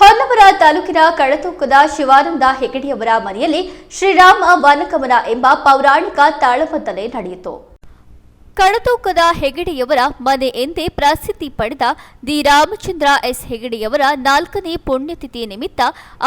ಹೊನ್ನವರ ತಾಲೂಕಿನ ಕಳತೂಕದ ಶಿವಾನಂದ ಹೆಗಡೆಯವರ ಮನೆಯಲ್ಲಿ ಶ್ರೀರಾಮ ವನಗಮನ ಎಂಬ ಪೌರಾಣಿಕ ತಾಳಮದ್ದಲೆ ನಡೆಯಿತು. ಕಳತೂಕದ ಹೆಗಡೆಯವರ ಮನೆ ಎಂದೇ ಪ್ರಸಿದ್ಧಿ ಪಡೆದ ದಿ ರಾಮಚಂದ್ರ ಎಸ್ ಹೆಗಡೆಯವರ ನಾಲ್ಕನೇ ಪುಣ್ಯತಿಥಿ ನಿಮಿತ್ತ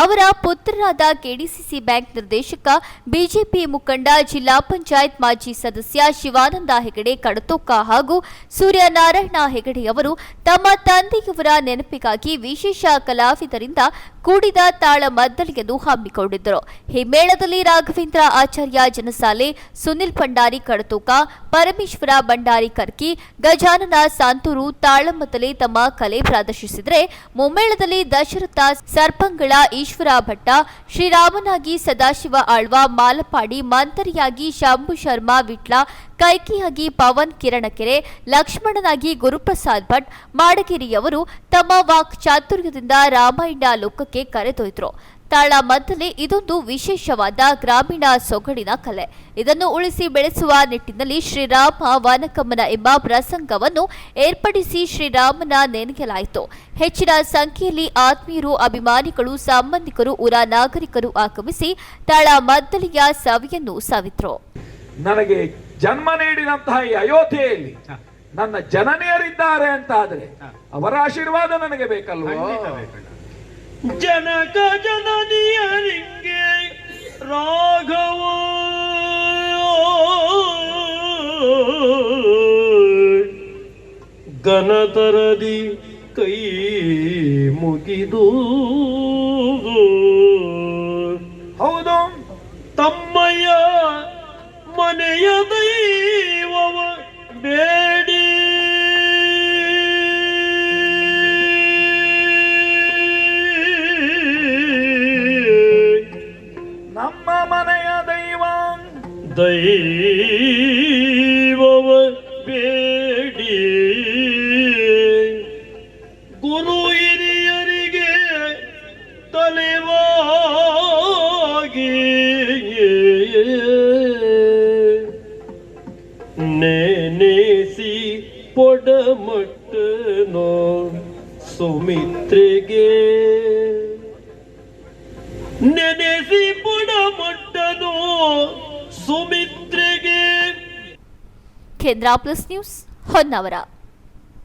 ಅವರ ಪುತ್ರರಾದ ಕೆಡಿಸಿಸಿ ಬ್ಯಾಂಕ್ ನಿರ್ದೇಶಕ, ಬಿಜೆಪಿ ಮುಖಂಡ, ಜಿಲ್ಲಾ ಪಂಚಾಯತ್ ಮಾಜಿ ಸದಸ್ಯ ಶಿವಾನಂದ ಹೆಗಡೆ ಕಣತೂಕ ಹಾಗೂ ಸೂರ್ಯನಾರಾಯಣ ಹೆಗಡೆಯವರು ತಮ್ಮ ತಂದೆಯವರ ನೆನಪಿಗಾಗಿ ವಿಶೇಷ ಕಲಾವಿದರಿಂದ ಕೂಡಿದ ತಾಳ ಮದ್ದಳಿಯನ್ನು ಹಮ್ಮಿಕೊಂಡಿದ್ದರು. ಹಿಮ್ಮೇಳದಲ್ಲಿ ರಾಘವೇಂದ್ರ ಆಚಾರ್ಯ, ಜನಸಾಲೆ, ಸುನಿಲ್ ಭಂಡಾರಿ, ಕಡತೂಕ, ಪರಮೇಶ್ವರ ಭಂಡಾರಿ ಕರ್ಕಿ, ಗಜಾನನ ಸಾಂತೂರು ತಾಳಮದ್ದಲೆ ತಮ್ಮ ಕಲೆ ಪ್ರದರ್ಶಿಸಿದರೆ ಮುಮ್ಮೇಳದಲ್ಲಿ ದಶರಥ, ಸರ್ಪಂಗಳ ಈಶ್ವರ ಭಟ್ಟ, ಶ್ರೀರಾಮನಾಗಿ ಸದಾಶಿವ ಆಳ್ವ, ಮಾಲಪಾಡಿ, ಮಂತರಿಯಾಗಿ ಶಂಭು ಶರ್ಮಾ, ವಿಟ್ಲ, ಕೈಕಿಯಾಗಿ ಪವನ್ ಕಿರಣಕೆರೆ, ಲಕ್ಷ್ಮಣನಾಗಿ ಗುರುಪ್ರಸಾದ್ ಭಟ್, ಮಾಡಗಿರಿಯವರು ತಮ್ಮ ವಾಕ್ ಚಾತುರ್ಯದಿಂದ ರಾಮಾಯಣ ಲೋಕಕ್ಕೆ ಕರೆದೊಯ್ದರು. ತಾಳ ಮದ್ದಲೆ ಇದೊಂದು ವಿಶೇಷವಾದ ಗ್ರಾಮೀಣ ಸೊಗಡಿನ ಕಲೆ. ಇದನ್ನು ಉಳಿಸಿ ಬೆಳೆಸುವ ನಿಟ್ಟಿನಲ್ಲಿ ಶ್ರೀರಾಮ ವಾನಕಮ್ಮನ ಎಂಬ ಪ್ರಸಂಗವನ್ನು ಏರ್ಪಡಿಸಿ ಶ್ರೀರಾಮನ ನೆನೆಯಲಾಯಿತು ಹೆಚ್ಚಿನ ಸಂಖ್ಯೆಯಲ್ಲಿ ಆತ್ಮೀಯರು ಅಭಿಮಾನಿಗಳು ಸಂಬಂಧಿಕರು ಊರ ನಾಗರಿಕರು ಆಗಮಿಸಿ ತಾಳ ಮದ್ದಲೆಯ ಸವಿಯನ್ನು ಸವಿತ್ರು. ನನಗೆ ಜನ್ಮ ನೀಡಿದಂತಹ ಈ ಅಯೋಧ್ಯೆಯಲ್ಲಿ ನನ್ನ ಜನನಿಯರಿದ್ದಾರೆ ಅಂತ ಆದ್ರೆ ಅವರ ಆಶೀರ್ವಾದ ನನಗೆ ಬೇಕಲ್ವ? ಜನಕ ಜನನಿಯರಿಗೆ ರಾಘವ. ಗಣತರದಿ ಕೈ ಮುಗಿದು. ಹೌದು. ತಮ್ಮಯ್ಯ ಮನೆಯ ದೈವವ ಬೇಡಿ. ದೈವವ ಬೇಡಿ. ಗುರು ಹಿರಿಯರಿಗೆ ತಲೆವಾಗಿ. ನೆನೆಸಿ ಪೊಡಮಟ್ಟನೋ ಸುಮಿತ್ರೆಗೆ. ನೆನೆಸಿ ಪುಡಮಟ್ಟನು ಸುಮಿತ್ರೆಗೆ. ಕೇಂದ್ರ ಪ್ಲಸ್ ನ್ಯೂಸ್ ಹೊನ್ನಾವರ.